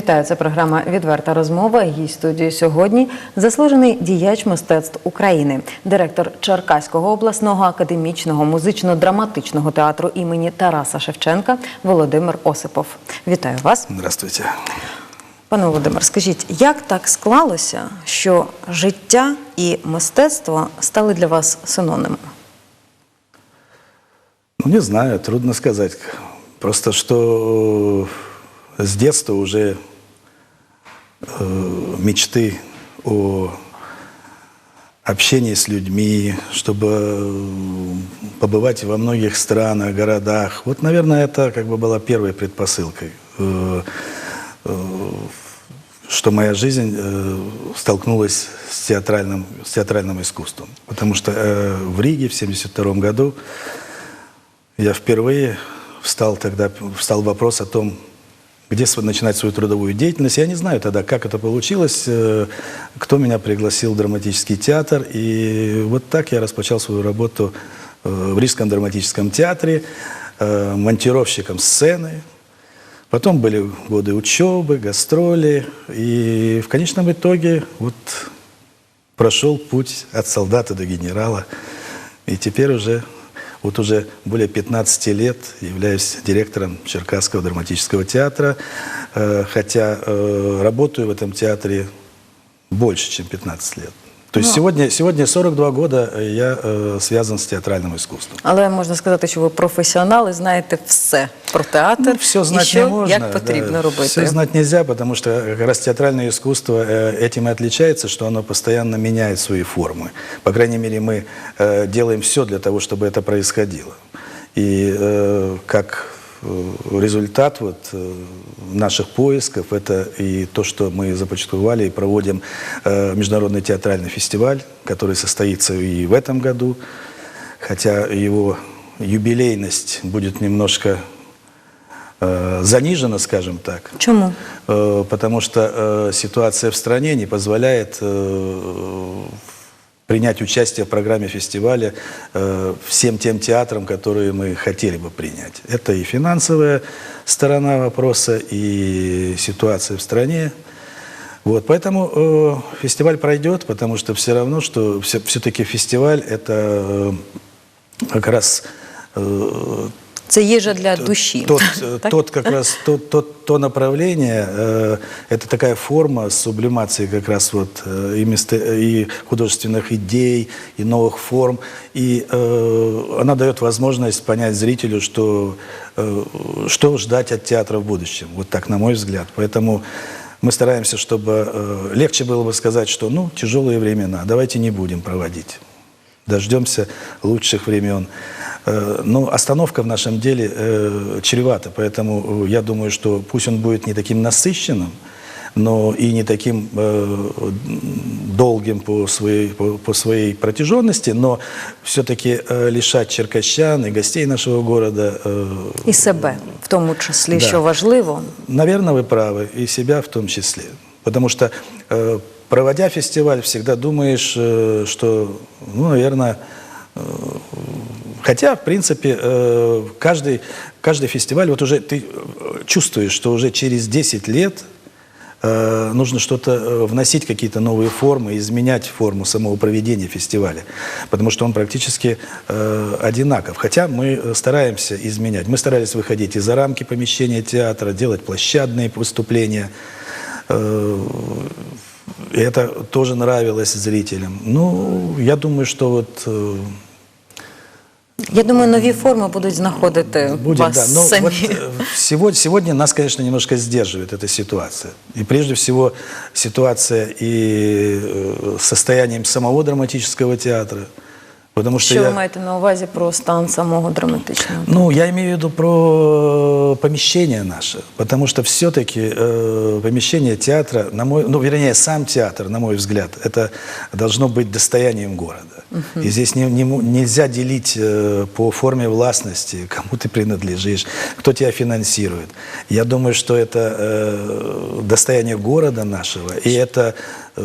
Вітаю, це програма Відверта розмова. Її студії сьогодні заслужений діяч мистецтв України, директор Черкаського обласного академічного музично-драматичного театру імені Тараса Шевченка Володимир Осипов. Вітаю вас, Здравствуйте. пане Володимир. Скажіть, як так склалося, що життя і мистецтво стали для вас синонімом? Ну, не знаю, трудно сказать. Просто что э, с детства уже мечты о общении с людьми, чтобы э, побывать во многих странах, городах. Вот, наверное, это как бы была первой предпосылкой, э, э, что моя жизнь э, столкнулась с театральным, с театральным искусством. Потому что э, в Риге в 1972 году я впервые встал тогда, встал вопрос о том, где начинать свою трудовую деятельность. Я не знаю тогда, как это получилось, э, кто меня пригласил в драматический театр. И вот так я распочал свою работу э, в Рижском драматическом театре, э, монтировщиком сцены. Потом были годы учебы, гастроли. И в конечном итоге вот прошел путь от солдата до генерала. И теперь уже, вот уже более 15 лет являюсь директором Черкасского драматического театра, э, хотя э, работаю в этом театре больше, чем 15 лет. То есть сегодня, сегодня 42 года я э, связан с театральным искусством. Але можна сказати, що ви професіонал і знаєте все про театр Ну, все знать і що, не можно. як потрібно робити. Все знать нельзя, потому что как раз театральное искусство э, этим и отличается, что оно постоянно меняет свои формы. По крайней мере, мы э, делаем все для того, чтобы это происходило. И э, как э, результат вот, э, наших поисков, это и то, что мы започатковали и проводим э, международный театральный фестиваль, который состоится и в этом году, хотя его юбилейность будет немножко э, занижена, скажем так. Э, Потому что э, ситуация в стране не позволяет э, принять участие в программе фестиваля э, всем тем театрам, которые мы хотели бы принять. Это и финансовая сторона вопроса, и ситуация в стране. Вот, поэтому э, фестиваль пройдет, потому что все равно, что все, все-таки фестиваль это э, как раз э, Це їжа для душі. тот, тот как раз тот, тот, то направление, э, это такая форма сублимации как раз вот э, и, место- и художественных идей, и новых форм. И э, она дает возможность понять зрителю, что, э, что ждать от театра в будущем. Вот так, на мой взгляд. Поэтому мы стараемся, чтобы э, легче было бы сказать, что ну, тяжелые времена, давайте не будем проводить дождемся лучших времен. Э, Но остановка в нашем деле э, чревата, поэтому э, я думаю, что пусть он будет не таким насыщенным, но и не таким э, долгим по своей, по, по своей протяженности, но все-таки э, лишать черкащан и гостей нашего города э, І себе, в тому числі, Да. що важливо. Наверное, вы правы, и себя в том числе. Потому что, э, проводя фестиваль, всегда думаешь, э, что, ну, наверное, хотя, в принципе, э, каждый, каждый фестиваль, вот уже ты э, чувствуешь, что уже через 10 лет э, нужно что-то вносить, какие-то новые формы, изменять форму самого проведения фестиваля, потому что он практически э, одинаков. Хотя мы стараемся изменять. Мы старались выходить и за рамки помещения театра, делать площадные выступления. Э, это тоже нравилось зрителям. Ну, я думаю, что вот Я думаю, нові форми будуть знаходити Будет, вас да. Но самі. вот сегодня, сегодня нас, конечно, немножко сдерживает эта ситуация. И прежде всего ситуация и э, состоянием самого драматического театра. Потому Що ви я, маєте на увазі про стан самого драматичного? ну, я имею в виду про помещение наше. Потому что все-таки э, помещение театра, на мой, ну, вернее, сам театр, на мой взгляд, это должно быть достоянием города. И здесь не, не нельзя делить э, по форме властности, кому ты принадлежишь, кто тебя финансирует. Я думаю, что это э, достояние города нашего, и это э,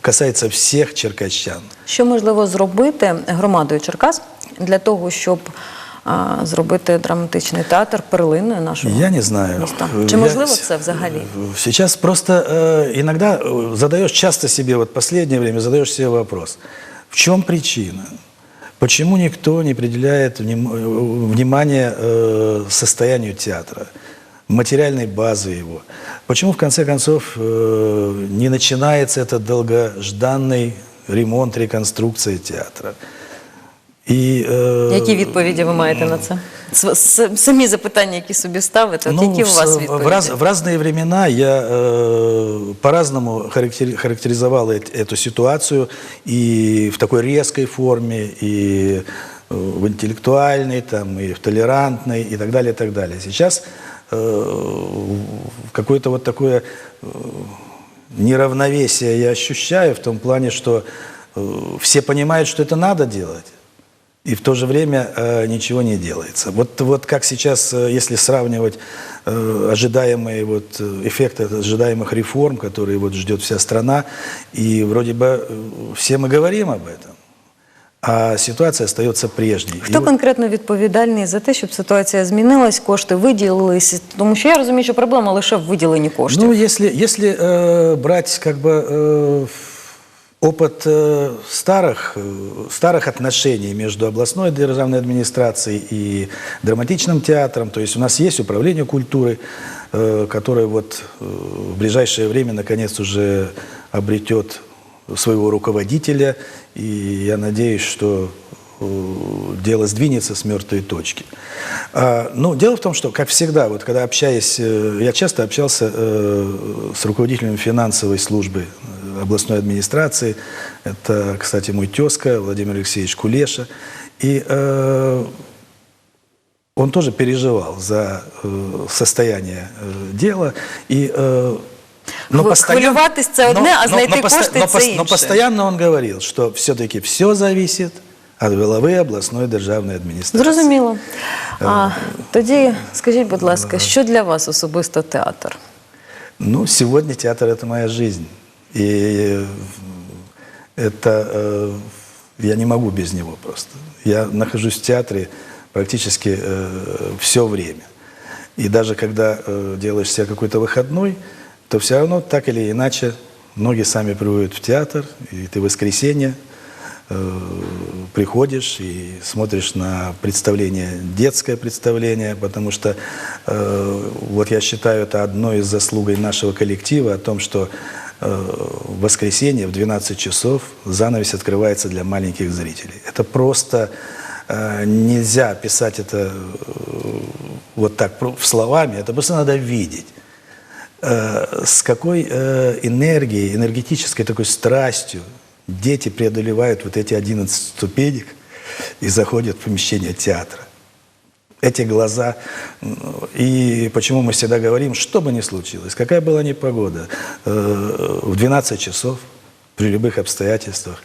касается всех черкащан. Що можливо зробити громадою Черкас для того, щоб а, зробити драматичний театр перлиною нашого Я не знаю. міста? Э, Чи я можливо с- це взагалі? э, Сейчас просто э, иногда э, задаешь часто себе, вот последнее время задаешь себе вопрос, в чем причина? Почему никто не определяет вним- э, внимание э, состоянию театра, материальной базы его? Почему, в конце концов, э, не начинается этот долгожданный ремонт, реконструкция театра? И, э, Які відповіді ви маєте на це? С- с- Самі запитання, які собі ставите, от які в, у вас с- відповіді? в, раз- в разные времена я э, по-разному характери- характеризовал эт- эту ситуацию и в такой резкой форме, и э, в интеллектуальной, там, и в толерантной, и так далее, и так далее. Сейчас э, в какое-то вот такое э, неравновесие я ощущаю в том плане, что э, все понимают, что это надо делать, и в то же время э, ничего не делается. Вот, вот как сейчас, э, если сравнивать э, ожидаемые вот, э, эффекты ожидаемых реформ, которые вот ждет вся страна, и вроде бы э, все мы говорим об этом, а ситуация остается прежней. И Хто вот- конкретно відповідальний за те, щоб ситуація змінилась, кошти виділились? Тому що я розумію, що проблема лише в виділенні коштів. Ну, если, если э, брать как бы э, опыт э, старых, э, старых отношений между областной державной администрацией и драматичным театром, то есть у нас есть управление культуры, э, которое вот э, в ближайшее время наконец уже обретет своего руководителя, и я надеюсь, что э, дело сдвинется с мертвой точки. А, ну, дело в том, что, как всегда, вот когда общаясь, э, я часто общался э, с руководителем финансовой службы областной администрации, это, кстати, мой тезка Владимир Алексеевич Кулеша, и он тоже переживал за состояние дела, и э, Хв- хвилюватись це одне, а знайти поста- кошти но це пос- но інше. постоянно он говорил, что все-таки все зависит от голови обласної державної адміністрації. Зрозуміло. Е, А, тоді скажіть, будь ласка, що для вас особисто театр? Ну, сегодня театр – это моя жизнь. И э, это э, я не могу без него просто. Я нахожусь в театре практически все время. И даже когда э, делаешь себе какой-то выходной, то все равно так или иначе ноги сами приводят в театр, и ты в воскресенье э, приходишь и смотришь на представление, детское представление, потому что э, вот я считаю это одной из заслугой нашего коллектива о том, что э, в воскресенье в 12 часов занавес открывается для маленьких зрителей. Это просто э, нельзя описать это э, вот так про- словами, это просто надо видеть с какой э, энергией, энергетической такой страстью дети преодолевают вот эти 11 ступенек и заходят в помещение театра. Эти глаза, м, и почему мы всегда говорим, что бы ни случилось, какая была ни погода, э, в 12 часов при любых обстоятельствах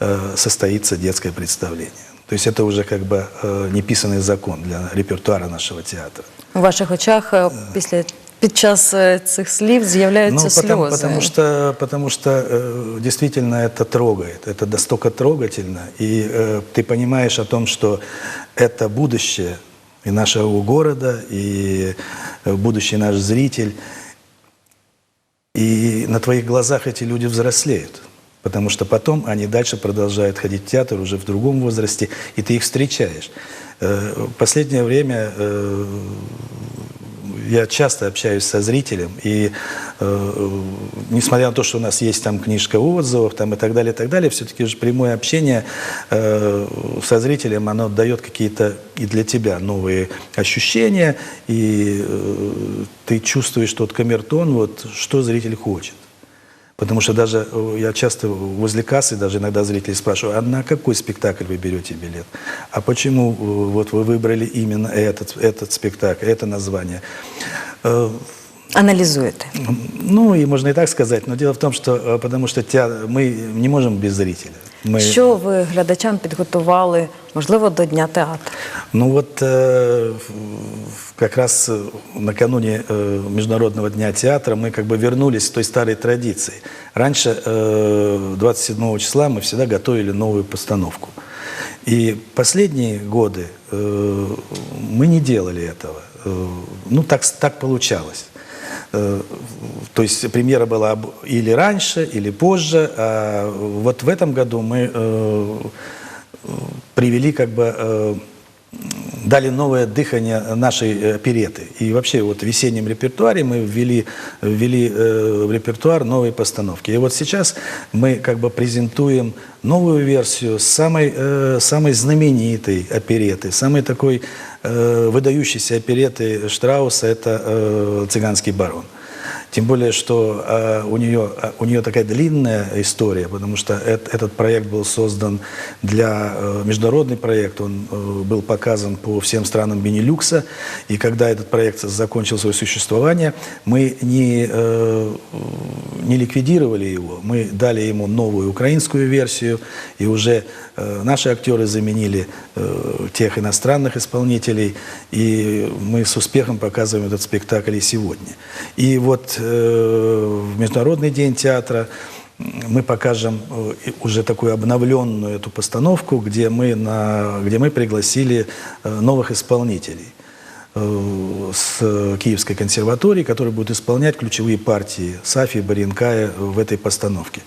э, состоится детское представление. То есть это уже как бы э, неписанный закон для репертуара нашего театра. У ваших очах е, після під час е, цих слів з'являються Ну, потому, потому что, потому что э, действительно это трогает, это настолько трогательно, и э, ты понимаешь о том, что это будущее и нашего города, и э, будущий наш зритель, и на твоих глазах эти люди взрослеют. Потому что потом они дальше продолжают ходить в театр уже в другом возрасте, и ты их встречаешь. Э, последнее время э, я часто общаюсь со зрителем, и э, несмотря на то, что у нас есть там книжка отзывов там, и так далее, и так далее, все-таки же прямое общение э, со зрителем, оно дает какие-то и для тебя новые ощущения, и э, ты чувствуешь тот камертон, вот, что зритель хочет. Потому что даже э, я часто возле кассы даже иногда зрители спрашивают, а на какой спектакль вы берете билет? А почему э, вот вы выбрали именно этот, этот спектакль, это название? Э, Аналізуєте. Ну, и можно и так сказать, но дело в том, что э, потому что театр, мы не можем без зрителя. Мы, Що ви глядачам підготували, можливо, до Дня театру? Ну вот э, в- как раз э, накануне э, Международного дня театра мы как бы вернулись к той старой традиции. Раньше, э, 27 числа, мы всегда готовили новую постановку. И последние годы э, мы не делали этого. Э, ну, так, так получалось. Э, То есть премьера была или раньше, или позже. А вот в этом году мы э, привели как бы дали новое дыхание нашей опереты. И вообще вот в весеннем репертуаре мы ввели, ввели в репертуар новые постановки. И вот сейчас мы как бы презентуем новую версию самой, самой знаменитой опереты, самой такой э, выдающейся опереты Штрауса, это э, «Цыганский барон». Тем более, что э, у, нее, э, у нее такая длинная история, потому что эт- этот проект был создан для э, международный проект, он э, был показан по всем странам Бенилюкса, и когда этот проект закончил свое существование, мы не, э, не ликвидировали его, мы дали ему новую украинскую версию, и уже э, наши актеры заменили э, тех иностранных исполнителей, и мы с успехом показываем этот спектакль и сегодня. И вот в Международный день театра мы покажем э, уже такую обновленную эту постановку, где мы, на, где мы пригласили э, новых исполнителей э, с Киевской консерватории, которые будут исполнять ключевые партии Сафи и Баренкая в этой постановке.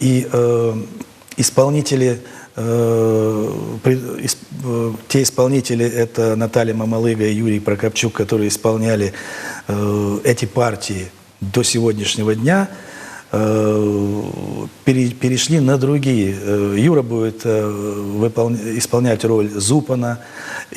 И э, исполнители, э, при- ис- э, те исполнители, это Наталья Мамалыга и Юрий Прокопчук, которые исполняли э, эти партии до сегодняшнего дня, э, пере- перешли на другие. Э, Юра будет э, выполня- исполнять роль Зупана,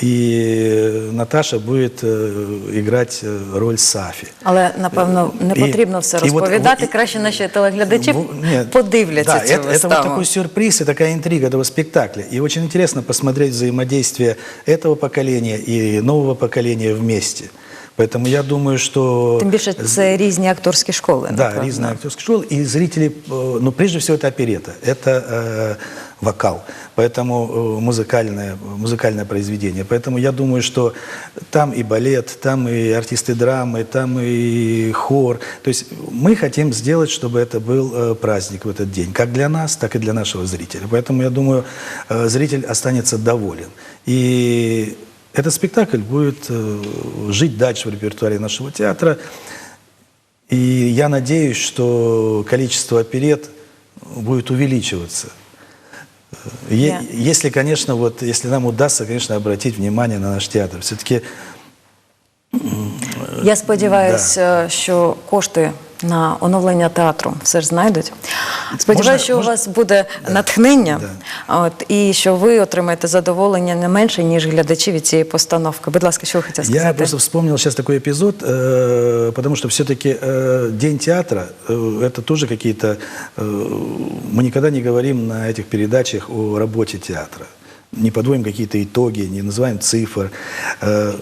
и Наташа будет э, играть э, роль Сафи. Але напевно не І- потрібно все і от- розповідати. і- Краще наші телеглядачі Ну, нет. подивляться да, цю это, это виставу. вот такой сюрприз и такая интрига этого спектакля. И очень интересно посмотреть взаимодействие этого поколения и нового поколения вместе. Поэтому я думаю, что... Тим більше це різні акторські школи. Да, напевно. разные актерские школы. И зрители, э, ну, прежде всего, это оперета, это э, вокал, поэтому э, музыкальное, музыкальное произведение. Поэтому я думаю, что там и балет, там и артисты драмы, там и хор. То есть мы хотим сделать, чтобы это был э, праздник в этот день, как для нас, так и для нашего зрителя. Поэтому я думаю, э, зритель останется доволен. И этот спектакль будет э, жить дальше в репертуаре нашего театра. И я надеюсь, что количество оперет будет увеличиваться. Е- Я- Если, конечно, вот, если нам удастся, конечно, обратить внимание на наш театр. Все-таки Я сподіваюся, що кошти на оновлення театру все ж знайдуть. Сподіваюся, Можна- що можна- у вас буде натхнення, Да. от, і що ви отримаєте задоволення не менше, ніж глядачі від цієї постановки. Будь ласка, що ви хотіли сказати? я просто вспомнил сейчас такой эпизод, э, потому что все-таки э, День театра э, это тоже какие-то... э, мы никогда не говорим на этих передачах о работе театра. Не подводим какие-то итоги, не называем цифр. Э,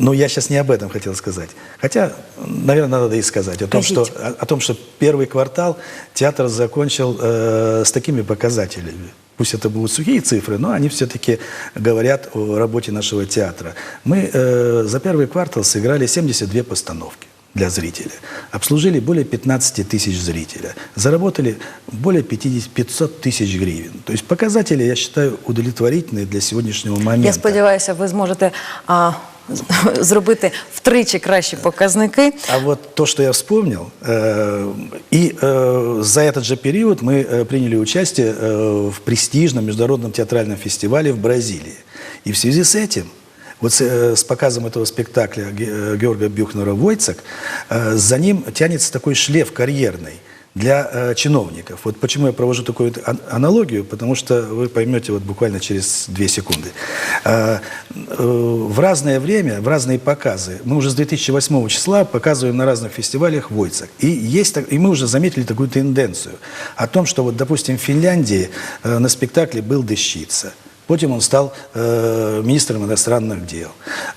но я сейчас не об этом хотел сказать. Хотя, наверное, надо и сказать о том, что, о, о том, что первый квартал театр закончил э, с такими показателями. Пусть это будут сухие цифры, но они все-таки говорят о работе нашего театра. Мы э, за первый квартал сыграли 72 постановки для зрителя. Обслужили более 15 тысяч зрителя. Заработали более 50, 500 тысяч гривен. То есть показатели, я считаю, удовлетворительные для сегодняшнего момента. Я сподіваюся, ви зможете а, зробити втричі кращі показники. А вот то, что я вспомнил, э, и э, за этот же период мы э, приняли участие э, в престижном международном театральном фестивале в Бразилии. И в связи с этим, вот с, э, с показом этого спектакля Ге- э, Георга Бюхнера «Войцек», э, за ним тянется такой шлейф карьерный для э, чиновников. Вот почему я провожу такую аналогию, потому что вы поймете вот буквально через две секунды. Э, э, в разное время, в разные показы, мы уже с 2008 числа показываем на разных фестивалях «Войцек». И, есть, и мы уже заметили такую тенденцию о том, что вот, допустим, в Финляндии э, на спектакле был Дещица. Потім он стал э, министром иностранных дел.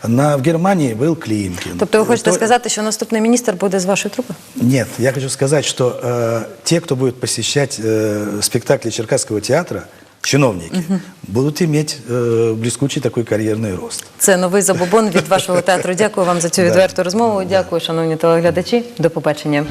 На, в Германии был Климкин. Тобто ви хочете То- сказати, що наступний міністр буде з вашої трупи? нет, я хочу сказать, что э, те, кто будет посещать э, спектакли Черкасского театра, чиновники, будут иметь э, блескучий такой карьерный рост. Це новий забобон від вашого театру. Дякую вам за цю відверту розмову. Дякую, шановні телеглядачі. До побачення.